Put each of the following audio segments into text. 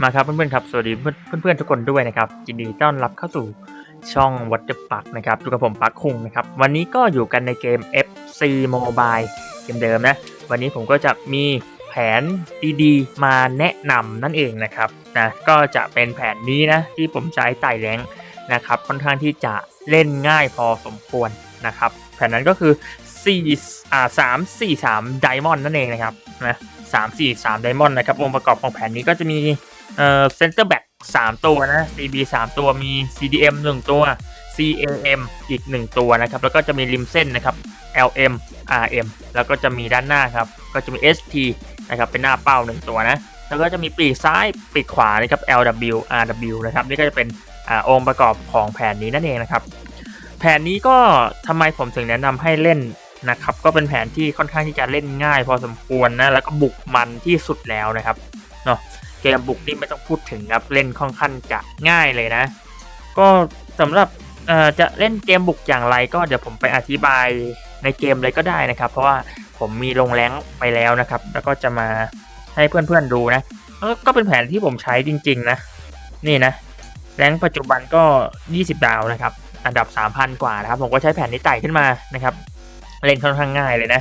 มาครับเพื่อนๆครับสวัสดีเพื่อนๆทุกคนด้วยนะครับยินดีต้อนรับเข้าสู่ช่องวัตเตอร์ปักนะครับอยู่กับผมปักคุงนะครับวันนี้ก็อยู่กันในเกม FC Mobile เกมเดิมนะ วันนี้ผมก็จะมีแผนดีๆ มาแนะนำนั่นเองนะครับนะก็จะเป็นแผนนี้นะที่ผมใช้ไต่แรงนะครับค่อนข้างที่จะเล่นง่ายพอสมควรนะครับแผนนั้นก็คือ4อ่า3 4 3 Diamond นั่นเองนะครับนะ3 4 3 Diamond นะครับองค์ประกอบของแผนนี้ก็จะมี เอ่อเซนเตอร์แบ็กสามตัวนะ CB สามตัวมี CDM หนึ่งตัว CAM อีกหนึ่งตัวนะครับ แล้วก็จะมีริมเส้นนะครับ LM RM แล้วก็จะมีด้านหน้าครับ ก็จะมี ST นะครับ เป็นหน้าเป้าหนึ่งตัวนะ แล้วก็จะมีปีกซ้ายปีกขวานะครับ LW RW นะครับ นี่ก็จะเป็นอองค์ประกอบของแผนนี้นั่นเองนะครับ แผนนี้ก็ทำไมผมถึงแนะนำให้เล่นนะครับ ก็เป็นแผนที่ค่อนข้างที่จะเล่นง่าย พอสมควรนะ แล้วก็บุกมันที่สุดแล้วนะครับ เนาะ เกมบุกนี่ไม่ต้องพูดถึงครับเล่นค่อนข้างจะง่ายเลยนะ ก็สำหรับจะเล่นเกมบุกอย่างไรก็เดี๋ยวผมไปอธิบายในเกมเลยก็ได้นะครับ เพราะว่าผมมีลงแรงไปแล้วนะครับ แล้วก็จะมาให้เพื่อนๆดูนะก็เป็นแผนที่ผมใช้จริง ๆ นะ นี่นะแรงปัจจุบันก็ 20 ดาวนะครับ อันดับ 3,000 กว่านะครับ ผมก็ใช้แผนนี้ไต่ขึ้นมานะครับ เล่นค่อนข้างง่ายเลยนะ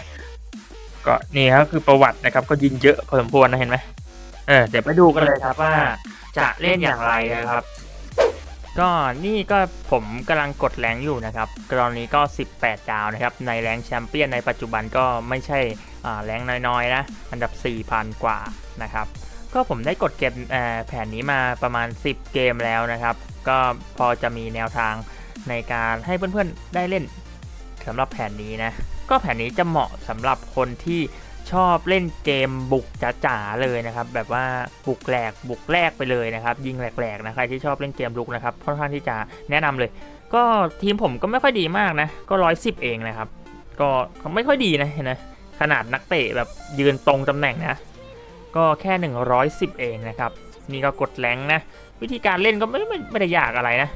ก็นี่ครับคือประวัตินะครับ ก็ยิงเยอะพอสมควรนะเห็นไหม เออเดี๋ยวไปดูกันเลยครับว่าจะเล่นอย่างไรนะครับ ก็นี่ก็ผมกำลังกดแรงอยู่นะครับตอนนี้ก็ 18 ดาวนะครับ ในแรงแชมเปี้ยนในปัจจุบันก็ไม่ใช่อ่าแรงน้อยๆนะอันดับ 4,000 กว่านะครับ ก็ผมได้กดเกมเอ่อแผนนี้มาประมาณ 10 เกมแล้วนะครับ ก็พอจะมีแนวทางในการให้เพื่อนๆได้เล่นสำหรับแผนนี้นะ ก็แผนนี้จะเหมาะสำหรับคนที่ ชอบเล่นเกมบุกจ๋าๆเลยนะครับ แบบว่าบุกแหลกบุกแรกไปเลยนะครับ ยิงแหลกๆนะใครที่ชอบเล่นเกมลุกนะครับค่อนข้างที่จะแนะนำเลย ก็ทีมผมก็ไม่ค่อยดีมากนะ ก็ร้อยสิบเองนะครับ ก็ไม่ค่อยดีนะเห็นไหมขนาดนักเตะแบบยืนตรงตำแหน่งนะ ก็แค่ 110 เองนะครับนี่ก็กดแรงนะ วิธีการเล่นก็ไม่ไม่ไม่ได้ยากอะไรนะ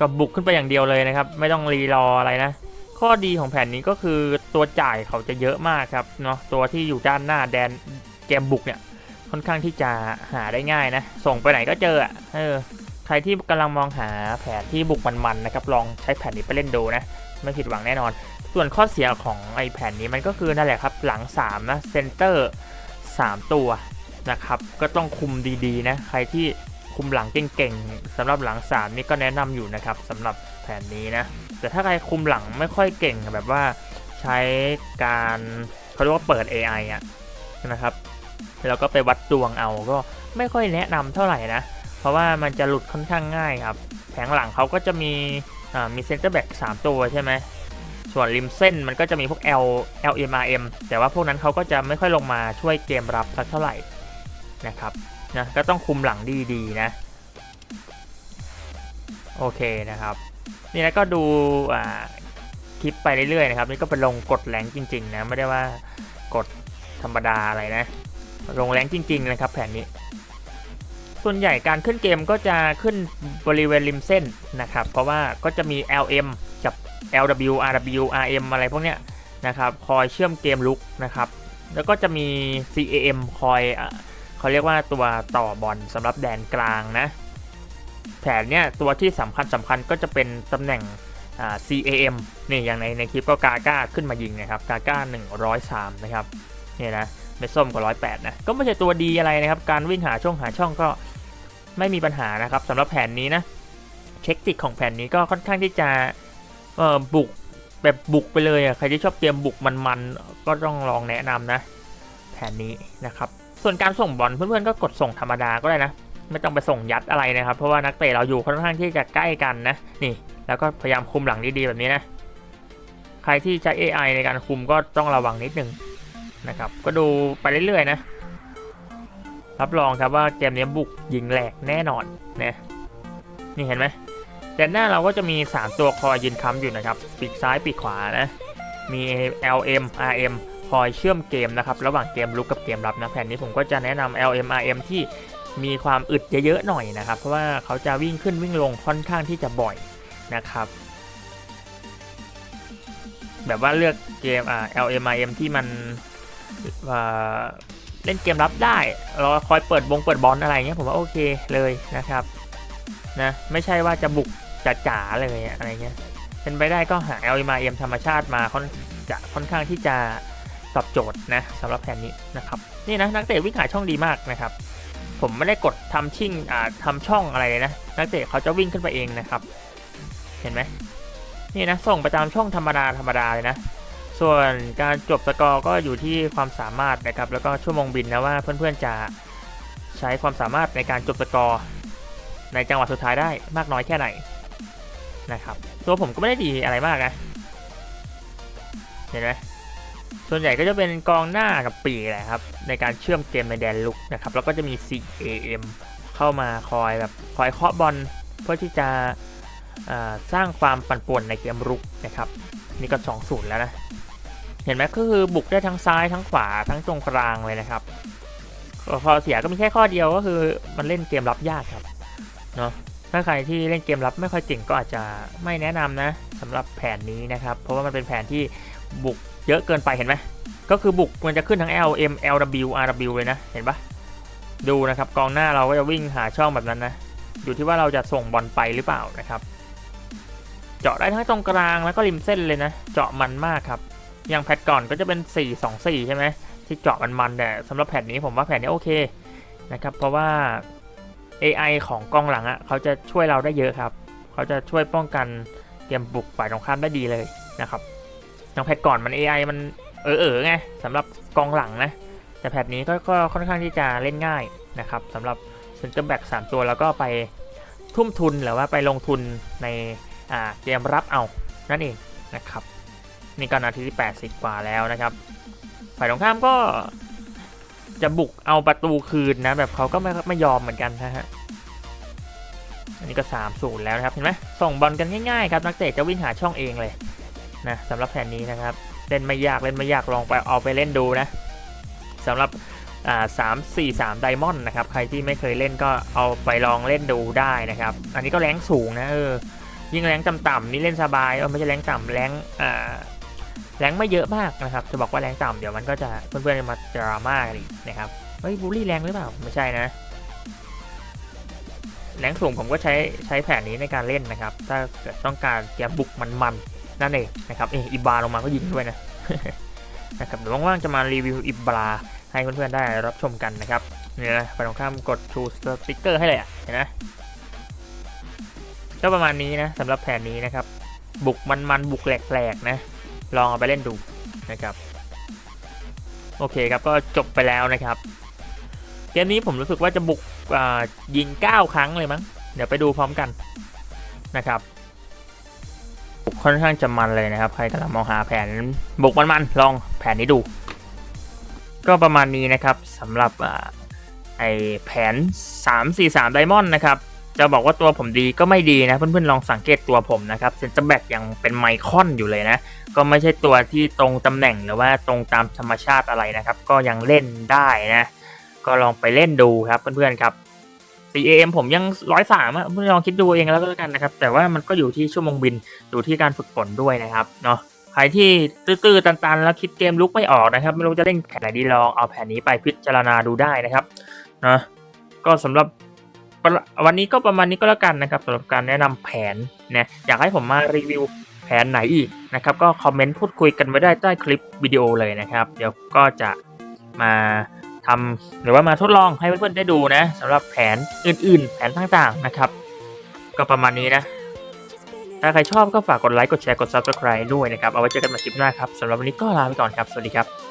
ก็บุกขึ้นไปอย่างเดียวเลยนะครับ ไม่ต้องรีรออะไรนะ ข้อดีของแผนนี้ก็คือตัวจ่ายเขาจะเยอะมากครับเนาะตัวที่อยู่ด้านหน้าแดนเกมบุกเนี่ยค่อนข้างที่จะหาได้ง่ายนะ ส่งไปไหนก็เจออะเออใครที่กำลังมองหาแผนที่บุกมันๆนะครับลองใช้แผนนี้ไปเล่นดูนะ ไม่ผิดหวังแน่นอน ส่วนข้อเสียของไอแผนนี้มันก็คือนั่นแหละครับหลัง3นะเซนเตอร์3ตัวนะครับก็ต้องคุมดีๆนะใครที่ คุมหลังเก่งๆสำหรับหลัง3นี่ก็แนะนำอยู่นะครับสำหรับแผนนี้นะ แต่ถ้าใครคุมหลังไม่ค่อยเก่งแบบว่าใช้การเขาเรียกว่าเปิด AI อะนะครับแล้วก็ไปวัดดวงเอาก็ไม่ค่อยแนะนำเท่าไหร่นะ เพราะว่ามันจะหลุดค่อนข้างง่ายครับแผงหลังเขาก็จะมีมีเซนเตอร์แบ็ก3ตัวใช่ไหมส่วนริมเส้นมันก็จะมีพวก L L M R M แต่ว่าพวกนั้นเขาก็จะไม่ค่อยลงมาช่วยเกมรับสักเท่าไหร่นะครับ นะก็ต้องคุมหลังดีๆนะ โอเคนะครับ นี่นะก็ดูคลิปไปเรื่อยๆนะครับ นี่ก็เป็นลงกดแรงจริงๆนะไม่ได้ว่ากดธรรมดาอะไรนะ ลงแรงจริงๆนะครับ แผนนี้ ส่วนใหญ่การขึ้นเกมก็จะขึ้นบริเวณริมเส้นนะครับ เพราะว่าก็จะมี LM กับ LW RW RM อะไรพวกเนี้ยนะครับ คอยเชื่อมเกมลุกนะครับ แล้วก็จะมี CAM คอยอ เขาเรียกว่าตัวต่อบอลสำหรับแดนกลางนะแผนเนี้ยตัวที่สำคัญสำคัญก็จะเป็นตำแหน่งอ่า CAM นี่อย่างในในคลิปก็กาก้าขึ้นมายิงนะครับกาก้า103 นะครับนี่นะเมส้มก็108นะก็ไม่ใช่ตัวดีอะไรนะครับ การวิ่งหาช่องหาช่องก็ไม่มีปัญหานะครับสำหรับแผนนี้นะเทคนิคของแผนนี้ก็ค่อนข้างที่จะบุกแบบบุกไปเลยอะใครที่ชอบเกมบุกมันๆก็ต้องลองแนะนำนะ แผนนี้นะครับ ส่วนการส่งบอลเพื่อนๆก็กดส่งธรรมดาก็ได้นะ ไม่ต้องไปส่งยัดอะไรนะครับ เพราะว่านักเตะเราอยู่ค่อนข้างที่จะใกล้กันนะนี่ แล้วก็พยายามคุมหลังดีๆแบบนี้นะใครที่ใช้ AI ในการคุมก็ต้องระวังนิดนึงนะครับ ก็ดูไปเรื่อยๆนะ รับรองครับว่าเกมนี้บุกยิงแหลกแน่นอนนะนี่เห็นไหมแต่หน้าเราก็จะมี 3 ตัวคอยยืนค้ำอยู่นะครับ ปีกซ้ายปีกขวานะ มี LM RM คอยเชื่อมเกมนะครับระหว่างเกมลุกกับเกมรับนะแผนนี้ผมก็จะแนะนำ LM RM ที่มีความอึดเยอะๆหน่อยนะครับ เพราะว่าเขาจะวิ่งขึ้นวิ่งลงค่อนข้างที่จะบ่อยนะครับแบบว่าเลือกเกมอ่า LMIM ที่มันเล่นเกมรับได้เราคอยเปิดบงเปิดบอลอะไรเงี้ยผมว่าโอเคเลยนะครับนะไม่ใช่ว่าจะบุกจ๋าๆเลยอะไรเงี้ยเป็นไปได้ก็หา l อมาเอ็มธรรมชาติมาค่อนจะค่อนข้างที่จะ ตอบโจทย์นะสำหรับแผนนี้นะครับนี่นะนักเตะวิ่งหาช่องดีมากนะครับ ผมไม่ได้กดทำชิ่งอ่าทำช่องอะไรเลยนะนักเตะเขาจะวิ่งขึ้นไปเองนะครับ เห็นไหมนี่นะส่งไปตามช่องธรรมดาธรรมดาเลยนะส่วนการจบสกอร์ก็อยู่ที่ความสามารถนะครับ แล้วก็ชั่วโมงบินนะว่าเพื่อนๆจะใช้ความสามารถในการจบสกอร์ในจังหวะสุดท้ายได้มากน้อยแค่ไหนนะครับ ตัวผมก็ไม่ได้ดีอะไรมากนะ เห็นไหม ส่วนใหญ่ก็จะเป็นกองหน้ากับปีแหละครับ ในการเชื่อมเกมในแดนลุกนะครับ แล้วก็จะมี CAM เข้ามาคอยแบบคอยเคาะบอลเพื่อที่จะสร้างความปั่นป่วนในเกมรุกนะครับนี่ก็2 0แล้วนะ เห็นไหมก็คือบุกได้ทั้งซ้ายทั้งขวาทั้งตรงกลางเลยนะครับข้อเสียก็มีแค่ข้อเดียวก็คือมันเล่นเกมรับยากครับเนาะถ้าใครที่เล่นเกมรับไม่ค่อยเก่งก็อาจจะไม่แนะนำนะสำหรับแผนนี้นะครับ เพราะว่ามันเป็นแผนที่บุก เยอะเกินไปเห็นไหมก็คือบุกมันจะขึ้นทั้ง L M L W R W เลยนะเห็นปะดูนะครับกองหน้าเราก็จะวิ่งหาช่องแบบนั้นนะอยู่ที่ว่าเราจะส่งบอลไปหรือเปล่านะครับ เจาะได้ทั้งตรงกลางแล้วก็ริมเส้นเลยนะ เจาะมันมากครับ อย่างแพทก่อนก็จะเป็น 4 2 4 ใช่ไหมที่เจาะมันมันแต่สำหรับแผ่นนี้ผมว่าแผ่นนี้โอเคนะครับ เพราะว่า AI ของกองหลังอะ่ะเขาจะช่วยเราได้เยอะครับ เขาจะช่วยป้องกันเกมบุกฝ่ายตรงข้ามได้ดีเลยนะครับ อย่างแพทก่อนมัน AI มันเออเออไงสำหรับกองหลังนะ แต่แพทนี้ก็ก็ค่อนข้างที่จะเล่นง่ายนะครับสำหรับเซนเตอร์แบ็กสามตัวแล้วก็ไปทุ่มทุนหรือว่าไปลงทุนในอ่าเกมรับเอานั่นเองนะครับ นี่ก็นาทีที่ 80 กว่าแล้วนะครับ ฝ่ายตรงข้ามก็จะบุกเอาประตูคืนนะ แบบเขาก็ไม่ไม่ยอมเหมือนกันนะฮะอันนี้ก็3 0แล้วนะครับ เห็นไหมส่งบอลกันง่ายๆครับนักเตะจะวิ่งหาช่องเองเลย นะสำหรับแผนนี้นะครับ เล่นไม่ยากเล่นไม่ยากลองไปเอาไปเล่นดูนะสำหรับสามสี่สามไดมอนด์นะครับ ใครที่ไม่เคยเล่นก็เอาไปลองเล่นดูได้นะครับ อันนี้ก็แรงสูงนะเออยิ่งแรงต่ำๆนี่เล่นสบายเออไม่ใช่แรงต่ำแรงอ่าแรงไม่เยอะมากนะครับ จะบอกว่าแรงต่ำเดี๋ยวมันก็จะเพื่อนๆจะมาดราม่ากันอีกนะครับเฮ้ยบูลลี่แรงหรือเปล่าไม่ใช่นะแรงสูงผมก็ใช้ใช้แผนนี้ในการเล่นนะครับ ถ้าเกิดต้องการเกมบุกมันๆ นั่นเองนะครับเอออิบาลงมาก็ยิงด้วยนะนะครับเดี๋ยวว่างๆจะมารีวิวอิบราให้เพื่อนๆได้รับชมกันนะครับเนี่ยนะไปตรงข้ามกดชูสติ๊กเกอร์ให้เลยอะเห็นไหมก็ประมาณนี้นะสำหรับแผนนี้นะครับ บุกมันมันๆบุกแหลกๆนะ ลองเอาไปเล่นดูนะครับ โอเคครับก็จบไปแล้วนะครับ เกมนี้ผมรู้สึกว่าจะบุกยิง 9 ครั้งเลยมั้ง เดี๋ยวไปดูพร้อมกันนะครับ ค่อนข้างจะมันเลยนะครับ ใครกำลังมองหาแผนบุกมันๆลองแผนนี้ดู ก็ประมาณนี้นะครับสำหรับอ่าไอแผน 3-4-3ไดมอนด์นะครับจะบอกว่าตัวผมดีก็ไม่ดีนะ เพื่อนๆลองสังเกตตัวผมนะครับเซนเตอร์แบ็กยังเป็นไมคอนอยู่เลยนะ ก็ไม่ใช่ตัวที่ตรงตำแหน่งหรือว่าตรงตามธรรมชาติอะไรนะครับ ก็ยังเล่นได้นะ ก็ลองไปเล่นดูครับเพื่อนๆครับ CAM ผมยังร้อยสามอะเพื่อนลองคิดดูเองแล้วก็แล้วกันนะครับ แต่ว่ามันก็อยู่ที่ชั่วโมงบินอยู่ที่การฝึกฝนด้วยนะครับเนาะใครที่ตื้อๆตันๆ แล้วคิดเกมลุกไม่ออกนะครับ ไม่รู้จะเล่นแผนไหนดีลองเอาแผนนี้ไปพิจารณาดูได้นะครับเนาะก็สำหรับวันนี้ก็ประมาณนี้ก็แล้วกันนะครับสำหรับการแนะนำแผนนะอยากให้ผมมารีวิวแผนไหนอีกนะครับ ก็คอมเมนต์พูดคุยกันไว้ได้ใต้คลิปวิดีโอเลยนะครับ เดี๋ยวก็จะมา ทำหรือว่ามาทดลองให้เพื่อนๆได้ดูนะสำหรับแผนอื่น ๆ แผนต่างๆนะครับ ก็ประมาณนี้นะ ถ้าใครชอบก็ฝากกดไลค์กดแชร์กด subscribe ด้วยนะครับ เอาไว้เจอกันใหม่คลิปหน้าครับสำหรับวันนี้ก็ลาไปก่อนครับ สวัสดีครับ